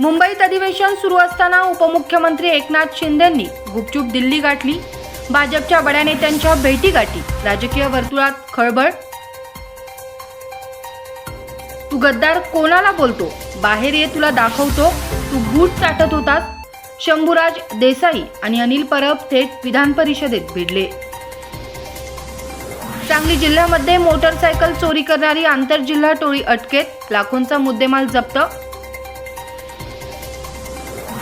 मुंबईत अधिवेशन सुरू असताना उपमुख्यमंत्री एकनाथ शिंदेंनी गुपचूप दिल्ली गाठली. भाजपच्या बड्या नेत्यांच्या भेटी गाठी. राजकीय वर्तुळात खळबळ. तू गद्दार कोणाला बोलतो? बाहेर ये तुला दाखवतो. तू घूट चाटत होतास. शंभूराज देसाई आणि अनिल परब थेट विधान परिषदेत भिडले. सांगली जिल्ह्यामध्ये मोटरसायकल चोरी करणारी आंतरजिल्हा टोळी अटकेत. लाखोंचा मुद्देमाल जप्त.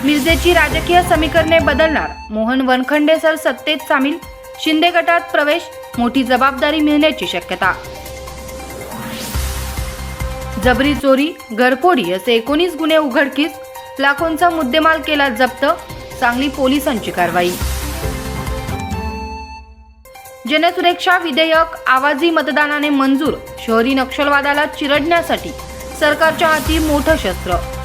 मिरजेची राजकीय समीकरणे बदलणार. मोहन वनखंडे सर सत्तेत सामील. शिंदे गटात प्रवेश मोठी जबाबदारी मिळण्याची शक्यता. जबरी चोरी घरफोडी असे एकोणीस गुन्हे उघडकीस. लाखोंचा मुद्देमाल केला जप्त सांगली पोलिसांची कारवाई. जनसुरक्षा विधेयक आवाजी मतदानाने मंजूर शहरी नक्षलवादाला चिरडण्यासाठी. सरकारच्या हाती मोठं शस्त्र.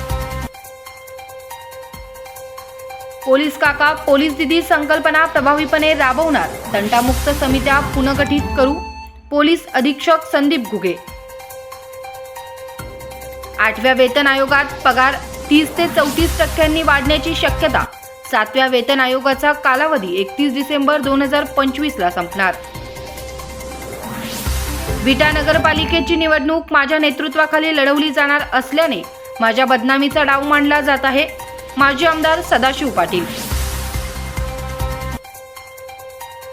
पोलीस काका पोलीस दिदी संकल्पना प्रभावीपणे राबवणार. तंटामुक्त समित्या पुनर्गठित करू पोलीस अधीक्षक संदीप घुगे. आठव्या वेतन आयोगात पगार तीस ते चौतीस टक्क्यांनी वाढण्याची शक्यता. सातव्या वेतन आयोगाचा कालावधी एकतीस डिसेंबर दोन हजार पंचवीस ला संपणार. विटा नगरपालिकेची निवडणूक माझ्या नेतृत्वाखाली लढवली जाणार असल्याने माझ्या बदनामीचा डाव मांडला जात आहे. माजी आमदार सदाशिव पाटील.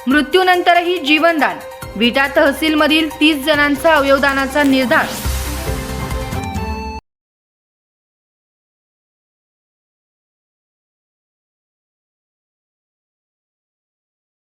मृत्यूनंतरही जीवनदान. विटा तहसीलमधील तीस जणांचा अवयवदानाचा निर्धार.